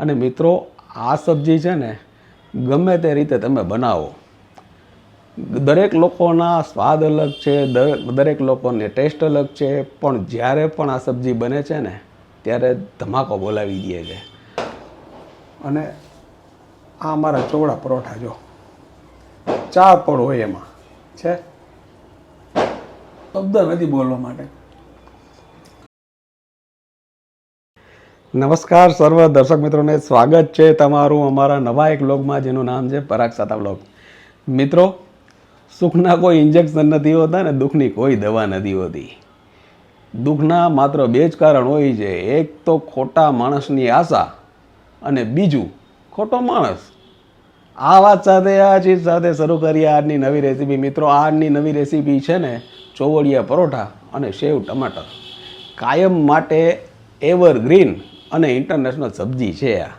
અને મિત્રો, આ સબ્જી છે ને ગમે તે રીતે તમે બનાવો. દરેક લોકોના સ્વાદ અલગ છે દરેક લોકોને ટેસ્ટ અલગ છે, પણ જ્યારે પણ આ સબ્જી બને છે ને, ત્યારે ધમાકો બોલાવી દે છે. અને આ અમારા ચોવડા પરોઠા જો. ચાર પડ હોય એમાં, છે? શબ્દ નથી બોલવા માટે. નમસ્કાર સર્વ દર્શક મિત્રોને સ્વાગત છે તમારું અમારા નવા એક બ્લોગમાં જેનું નામ છે પરાગ સાતા બ્લોગ મિત્રો, સુખના કોઈ ઇન્જેક્શન નથી હોતા ને દુઃખની કોઈ દવા નથી હોતી. દુઃખના માત્ર બે જ કારણ હોય છે. એક તો ખોટા માણસની આશા અને બીજું ખોટો માણસ. આ વાત સાથે, આ ચીજ સાથે શરૂ કરીએ આજની નવી રેસીપી મિત્રો, આજની નવી રેસીપી છે ને ચોવડિયા પરોઠા અને સેવ ટમાટર. કાયમ માટે એવરગ્રીન અને ઇન્ટરનેશનલ સબ્જી છે આ.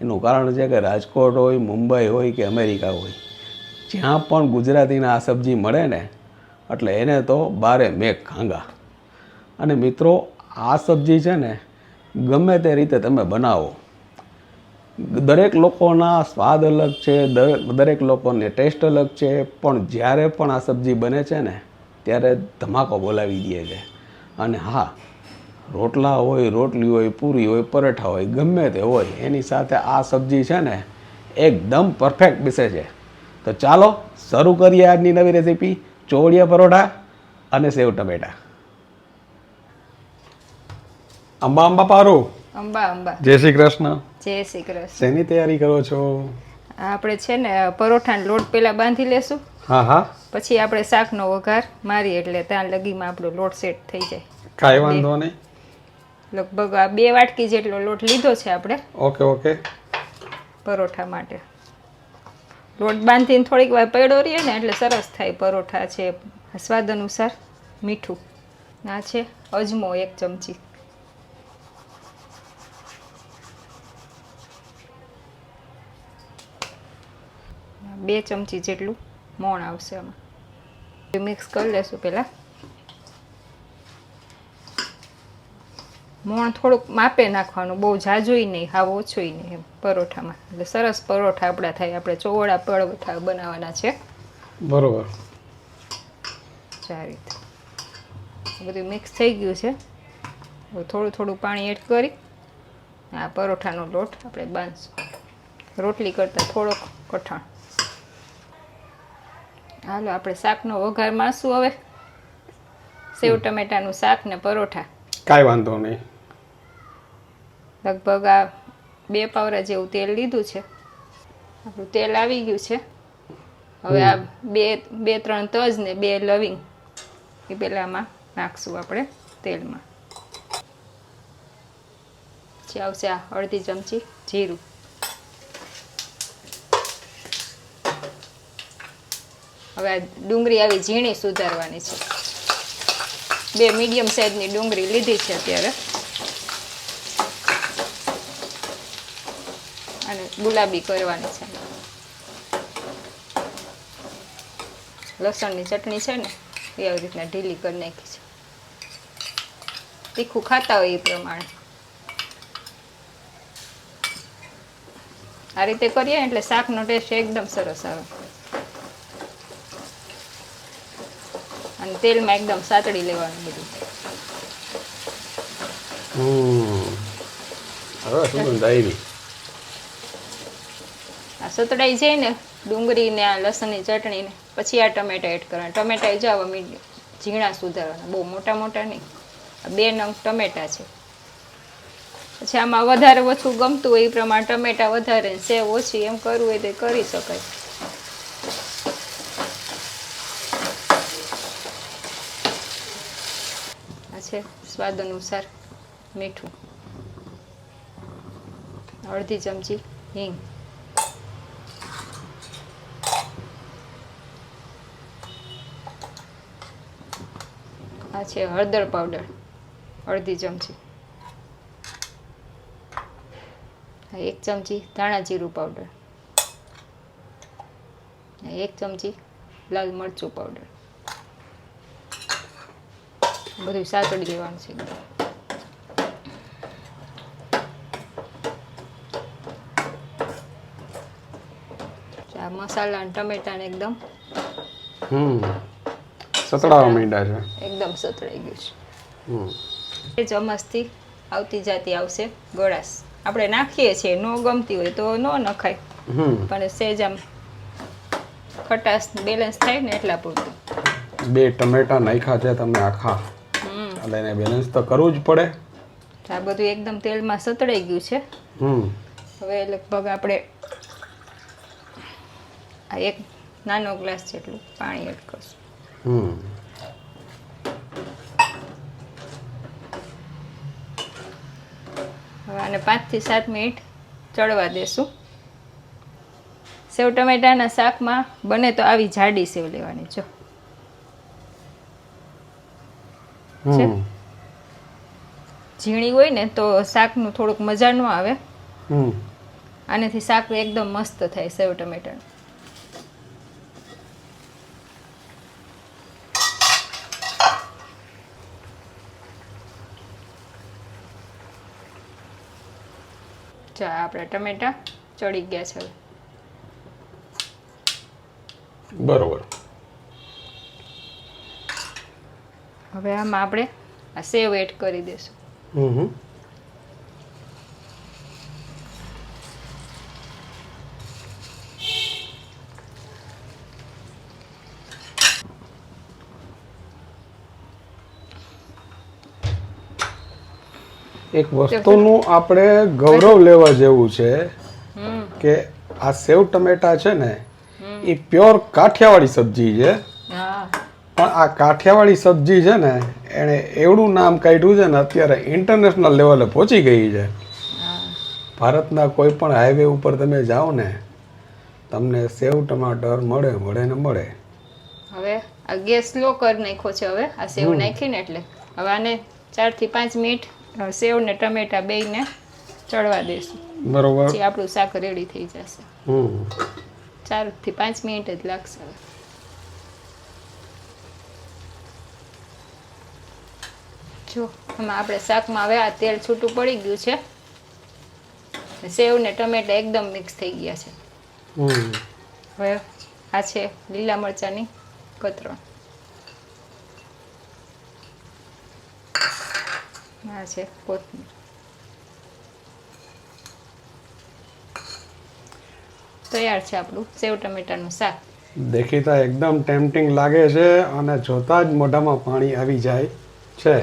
એનું કારણ છે કે રાજકોટ હોય, મુંબઈ હોય કે અમેરિકા હોય, જ્યાં પણ ગુજરાતીના આ સબ્જી મળે ને, એટલે એને તો બારે મેઘ ખાંગા. અને મિત્રો, આ સબ્જી છે ને, ગમે તે રીતે તમે બનાવો. દરેક લોકોના સ્વાદ અલગ છે, દરેક લોકોને ટેસ્ટ અલગ છે, પણ જ્યારે પણ આ સબ્જી બને છે ને, ત્યારે ધમાકો બોલાવી દે છે. અને હા રોટલા હોય રોટલી હોય પૂરી હોય પરોઠા હોય ગમે તે હોય એની સાથે આ સબ્જી છે ને એકદમ પરફેક્ટ બેસે છે. તો ચાલો શરૂ કરીએ આજની નવી રેસીપી ચોળિયા પરોઠા અને સેવ ટમેટા. અંબા અંબા પારો. અંબા અંબા. જય શ્રી કૃષ્ણ. જય શ્રી કૃષ્ણ. શેની તૈયારી કરો છો? આપણે છે ને પરોઠાનો લોટ પહેલા બાંધી લેશું. હા હા. પછી આપણે શાકનો વઘાર મારી એટલે ત્યાં લગીમાં આપણો લોટ સેટ થઈ જાય. કાંઈ વાંધો નહીં. લગભગ આ બે વાટકી જેટલો લોટ લીધો છે આપણે ઓકે ઓકે. પરોઠા માટે. લોટ બાંધીને થોડીક વાર પડ્યો રહીએ ને એટલે સરસ થાય પરોઠા છે સ્વાદ અનુસાર મીઠું. આ છે અજમો એક ચમચી. બે ચમચી જેટલું મોણ આવશે આમાં. મિક્સ કરી લેશું પહેલાં. મોણ થોડુંક માપે નાખવાનું બહુ જાજુય નહીં હાવ ઓછુંય નહીં એમ પરોઠામાં. એટલે સરસ પરોઠા આપણા થાય. આપણે ચોવડા પરોઠા બનાવવાના છે. બરોબર. સારી રીતે. બધું મિક્સ થઈ ગયું છે. થોડું થોડું પાણી એડ કરી આ પરોઠાનો લોટ આપણે બાંધશું. રોટલી કરતાં થોડોક કઠણ. હાલો આપણે શાકનો વઘાર મારશું હવે. સેવ ટમેટાનું શાક ને પરોઠા. કાંઈ વાંધો નહીં. લગભગ આ બે પાવરા જેવું તેલ લીધું છે. આપણું તેલ આવી ગયું છે. હવે આ બે બે ત્રણ તજ ને બે લવિંગ એ પહેલાંમાં નાખશું આપણે તેલમાં. પછી આવશે આ અડધી ચમચી જીરું. હવે આ ડુંગળી આવી ઝીણી સુધારવાની છે. બે મીડિયમ સાઈઝની ડુંગળી લીધી છે અત્યારે. અને ગુલાબી કરવાની છે. લસણની ચટણી છે ને, એ આવી રીતના ઢીલી કરી નાખી છે. તીખું ખાતા હોય એ પ્રમાણે. આ રીતે કરીએ એટલે શાકનો ટેસ્ટ એકદમ સરસ આવે. અને તેલમાં એકદમ સાતડી લેવાનું બધું. સુગંધ આવી? સતડાઈ જાય ને, ડુંગળીને, આ લસણની ચટણીને, પછી આ ટમેટા એડ કરવાના. ટમેટા જાવ મીડિયમ ઝીણા સુધારવાના. બહુ મોટા મોટા નહીં. બે નંગ ટમેટા છે. પછી આમાં વધારે ઓછું ગમતું હોય એ પ્રમાણે ટમેટા વધારે સેવ ઓછી એમ કરવું હોય તો કરી શકાય. છે સ્વાદ અનુસાર મીઠું. અડધી ચમચી હિંગ. આ છે હળદર પાવડર, અડધી ચમચી. એક ચમચી ધાણા જીરું પાવડર. એક ચમચી લાલ મરચું પાવડર. બધું સાતડી દેવાનું છે આ મસાલા ટમેટા ને એકદમ હમ. સતડાવા માંડ્યા છે. એકદમ સતળાઈ ગયું છે. એ ચમચથી આવતી જાતી આવશે ગળાશ આપણે નાખીએ છીએ ન ગમતી હોય તો ન નખાય. પણ સેજ આમ ખટાશ બેલેન્સ થાય ને એટલા પૂરતું. બે ટમેટા નાખ્યા છે તમે આખા. એટલે એને બેલેન્સ તો કરવું જ પડે. આ બધું એકદમ તેલમાં સતળાઈ ગયું છે. હમ. હવે લગભગ આપણે આ એક નાનો ગ્લાસ જેટલું પાણી એડ કરશું. હમ. પાંચથી પાંચથી સાત મિનિટ ચડવા દેશું. સેવ ટમેટાના શાકમાં બને તો આવી જાડી સેવ લેવાની જો? ઝીણી હોય ને તો શાકનું થોડુંક મજા ન આવે. હમ. આનાથી શાક એકદમ મસ્ત થાય સેવ ટમેટાનું. ચા આપણા ટમેટા ચડી ગયા છે બરોબર. હવે આમાં આપણે આ સેવ એડ કરી દઈશું હમ. એક વસ્તુનું આપણે ગૌરવ લેવા જેવું છે કે આ સેવ ટમેટા છે ને એ પ્યોર કાઠિયાવાડી સબ્જી છે. પણ આ કાઠિયાવાડી સબ્જી છે ને એણે એવડું નામ કાઢ્યું છે ને અત્યારે ઇન્ટરનેશનલ લેવલે પહોંચી ગઈ છે. ભારતના કોઈ પણ હાઈવે ઉપર તમે જાઓ ને તમને સેવ ટમાટર મળે મળે ને મળે. હવે આ ગેસ સ્લો કરી નાખ્યો છે હવે. આ સેવ નાખીને એટલે. હવે આને ચારથી પાંચ મિનિટ સેવ ને ટમેટા બેયને ચડવા દઈશું બરોબર. પછી આપણું શાક રેડી થઈ જશે. ચારથી પાંચ મિનિટ જ લાગશે જો આમાં આપણે શાકમાં હવે આ તેલ છૂટું પડી ગયું છે. સેવ ને ટમેટા એકદમ મિક્સ થઈ ગયા છે. હવે આ છે લીલા મરચાની કતરણ. આ છે, કોથમીર. તૈયાર છે આપણું સેવ ટમેટાનું શાક. દેખીતા એકદમ ટેમ્પટિંગ લાગે છે અને જોતા જ મોઢામાં પાણી આવી જાય છે.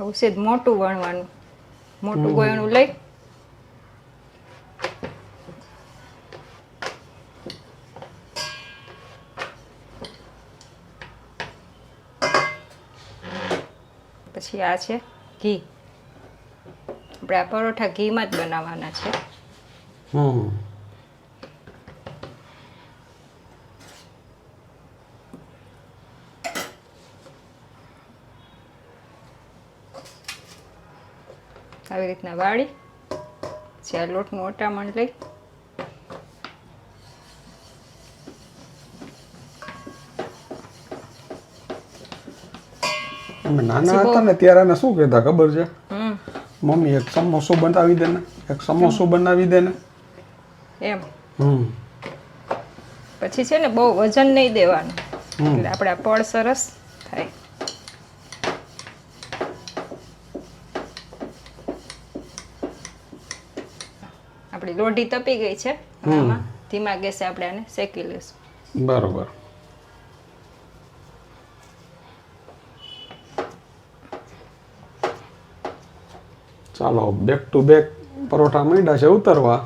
છે મોટું વણવાનું. મોટું ગોયણું લઈ. પછી આ છે ઘી. આપણે આ પરોઠા ઘીમાં જ બનાવવાના છે. હમ. આવી રીતના વાળી. પછી આ લોટનું ઓટામણ લઈ. અમે નાના હતા ને ત્યારે અમે શું કહેતા ખબર છે? મમ્મી એક સમોસો બનાવી દે ને એક સમોસો બનાવી દે ને. એમ. હમ. પછી છે ને બહુ વજન નહીં દેવાનું. એટલે આપણા પળ સરસ થાય. લોઢી તપી ગઈ છે આમાં ધીમા ગેસે આપણે આને શેકી લઈશું. બરોબર. ચાલો બેક ટુ બેક પરોઠા માંડ્યા છે ઉતરવા.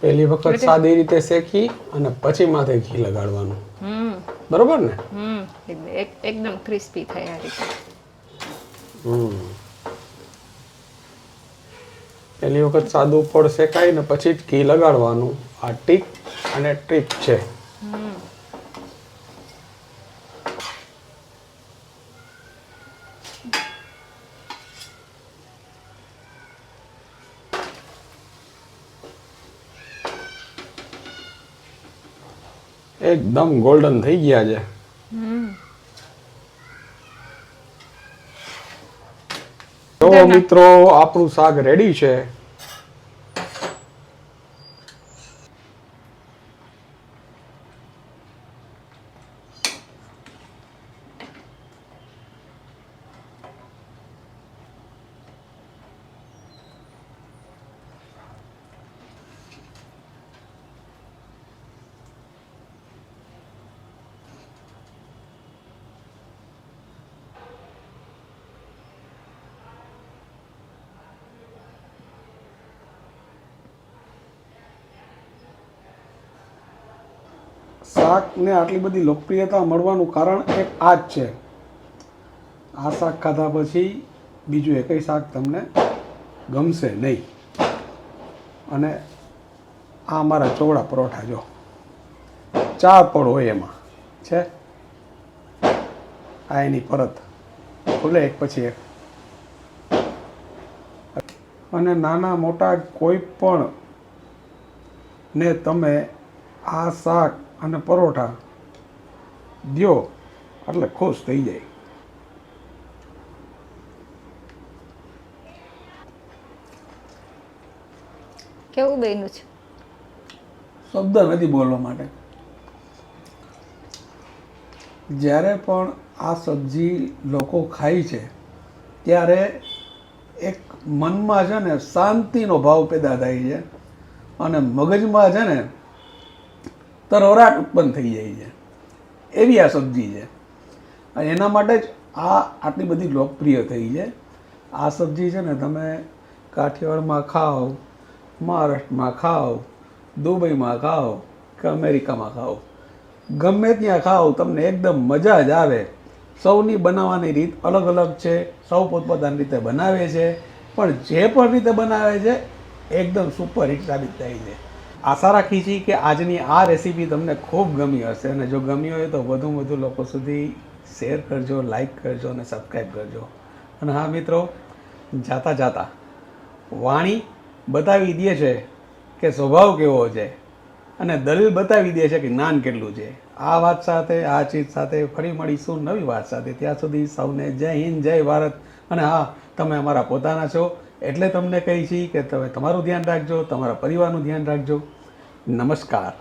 પહેલી વખત સાદી રીતે શેકી અને પછી માથે ઘી લગાડવાનું. બરોબર ને? એકદમ- એક- એકદમ ક્રિસ્પી થાય આ રીતે. હમ. પહેલી વખત સાદું ફળ શેકાય ને પછી જ ઘી લગાડવાનું. આ ટીક અને ટ્રીક છે. એકદમ ગોલ્ડન થઈ ગયા છે. તો મિત્રો આપણું શાક રેડી છે. શાકને આટલી બધી લોકપ્રિયતા મળવાનું કારણ એક આ જ છે. આ શાક ખાધા પછી બીજું એકય શાક તમને ગમશે નહીં. અને આ અમારા ચોવડા પરોઠા જો. ચાર પડ હોય એમાં, છે? આ એની પરત. ખુલે એક પછી એક. અને નાના મોટા કોઈ પણ ને તમે આ શાક અને પરોઠા દો એટલે ખુશ થઈ જાય. કેવું બન્યું છે? શબ્દ નથી બોલવા માટે. જ્યારે પણ આ સબ્જી લોકો ખાય છે ત્યારે એક મનમાં છે ને શાંતિનો ભાવ પેદા થાય છે અને મગજમાં છે ને તરવરાટ ઉત્પન્ન થઈ જાય છે. એવી આ સબ્જી છે. અને એના માટે જ આ આટલી બધી લોકપ્રિય થઈ છે. આ સબ્જી છે ને તમે કાઠિયાવાડમાં ખાઓ, મહારાષ્ટ્રમાં ખાઓ, દુબઈમાં ખાઓ કે અમેરિકામાં ખાઓ, ગમે ત્યાં ખાઓ તમને એકદમ મજા જ આવે. સૌની બનાવવાની રીત અલગ અલગ છે. સૌ પોતપોતાની રીતે બનાવે છે. પણ જે પણ રીતે બનાવે છે, એકદમ સુપર હિટ સાબિત થાય છે. આશા રાખી છીએ કે આજની આ રેસીપી તમને ખૂબ ગમી હશે અને જો ગમી હોય તો વધુ વધુ લોકો સુધી શેર કરજો, લાઈક કરજો અને સબસ્ક્રાઈબ કરજો. અને હા મિત્રો, જાતા જાતા વાણી બતાવી દે છે કે સ્વભાવ કેવો છે અને દલીલ બતાવી દે છે કે જ્ઞાન કેટલું છે. આ વાત સાથે, આ ચીજ સાથે ફરી મળીશું નવી વાત સાથે. ત્યાં સુધી સૌને જય હિન્દ, જય ભારત. અને હા, તમે અમારા પોતાના છો. એટલે તમને કહી છીએ કે તમે તમારું ધ્યાન રાખજો તમારા પરિવારનું ધ્યાન રાખજો. નમસ્કાર.